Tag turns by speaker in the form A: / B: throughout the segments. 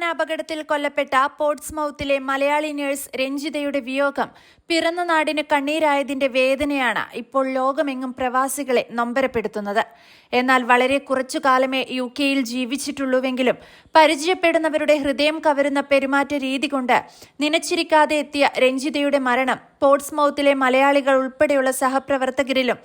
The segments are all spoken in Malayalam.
A: വിമാന അപകടത്തിൽ കൊല്ലപ്പെട്ട പോർട്സ്മൌത്തിലെ മലയാളി നഴ്സ് രഞ്ജിതയുടെ വിയോഗം പിറന്ന നാടിന് കണ്ണീരായതിന്റെ വേദനയാണ് ഇപ്പോൾ ലോകമെങ്ങും പ്രവാസികളെ നൊമ്പരപ്പെടുത്തുന്നത്. എന്നാൽ വളരെ കുറച്ചു കാലമേ യു കെയിൽ ജീവിച്ചിട്ടുള്ളൂവെങ്കിലും പരിചയപ്പെടുന്നവരുടെ ഹൃദയം കവരുന്ന പെരുമാറ്റ രീതി കൊണ്ട് നനച്ചിരിക്കാതെ എത്തിയ രഞ്ജിതയുടെ മരണം പോർട്സ്മൌത്തിലെ മലയാളികൾ ഉൾപ്പെടെയുള്ള സഹപ്രവർത്തകരിലും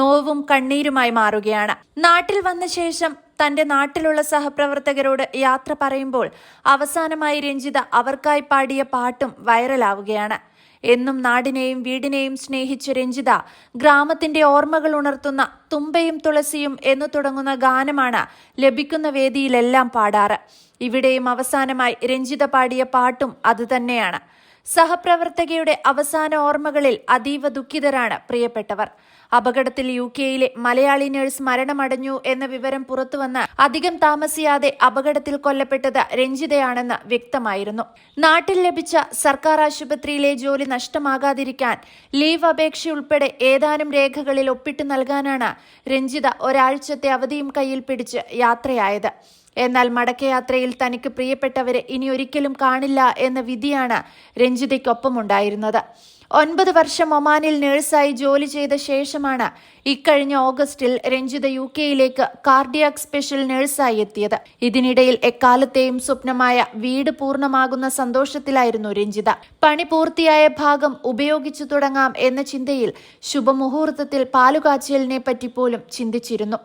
A: നോവും കണ്ണീരുമായി മാറുകയാണ്. നാട്ടിൽ വന്ന ശേഷം തന്റെ നാട്ടിലുള്ള സഹപ്രവർത്തകരോട് യാത്ര പറയുമ്പോൾ അവസാനമായി രഞ്ജിത അവർക്കായി പാടിയ പാട്ടും വൈറലാവുകയാണ്. എന്നും നാടിനെയും വീടിനെയും സ്നേഹിച്ച രഞ്ജിത ഗ്രാമത്തിന്റെ ഓർമ്മകൾ ഉണർത്തുന്ന തുമ്പയും തുളസിയും എന്നു തുടങ്ങുന്ന ഗാനമാണ് ലഭിക്കുന്ന വേദിയിലെല്ലാം പാടാറ്. ഇവിടെയും അവസാനമായി രഞ്ജിത പാടിയ പാട്ടും അതുതന്നെയാണ്. സഹപ്രവർത്തകയുടെ അവസാന ഓർമ്മകളിൽ അതീവ ദുഃഖിതരാണ് പ്രിയപ്പെട്ടവർ. അപകടത്തിൽ യു കെയിലെ മലയാളി നഴ്സ് മരണമടഞ്ഞു എന്ന വിവരം പുറത്തുവന്ന് അധികം താമസിയാതെ അപകടത്തിൽ കൊല്ലപ്പെട്ടത് രഞ്ജിതയാണെന്ന് വ്യക്തമായിരുന്നു. നാട്ടിൽ ലഭിച്ച സർക്കാർ ആശുപത്രിയിലെ ജോലി നഷ്ടമാകാതിരിക്കാൻ ലീവ് അപേക്ഷയുൾപ്പെടെ ഏതാനും രേഖകളിൽ ഒപ്പിട്ട് നൽകാനാണ് രഞ്ജിത ഒരാഴ്ചത്തെ അവധിയും കയ്യിൽ പിടിച്ച് യാത്രയായത്. എന്നാൽ മടക്കയാത്രയിൽ തനിക്ക് പ്രിയപ്പെട്ടവരെ ഇനി ഒരിക്കലും കാണില്ല എന്ന വിധിയാണ് രഞ്ജിതയ്ക്കൊപ്പമുണ്ടായിരുന്നത്. ഒൻപത് വർഷം ഒമാനിൽ നഴ്സായി ജോലി ചെയ്ത ശേഷമാണ് ഇക്കഴിഞ്ഞ ഓഗസ്റ്റിൽ രഞ്ജിത യു കെയിലേക്ക് കാർഡിയാക് സ്പെഷ്യൽ നഴ്സായി എത്തിയത്. ഇതിനിടയിൽ എക്കാലത്തെയും സ്വപ്നമായ വീട് പൂർണമാകുന്ന സന്തോഷത്തിലായിരുന്നു രഞ്ജിത. പണി പൂർത്തിയായ ഭാഗം ഉപയോഗിച്ചു തുടങ്ങാം എന്ന ചിന്തയിൽ ശുഭമുഹൂർത്തത്തിൽ പാലുകാച്ചലിനെ പറ്റി പോലും ചിന്തിച്ചിരുന്നു.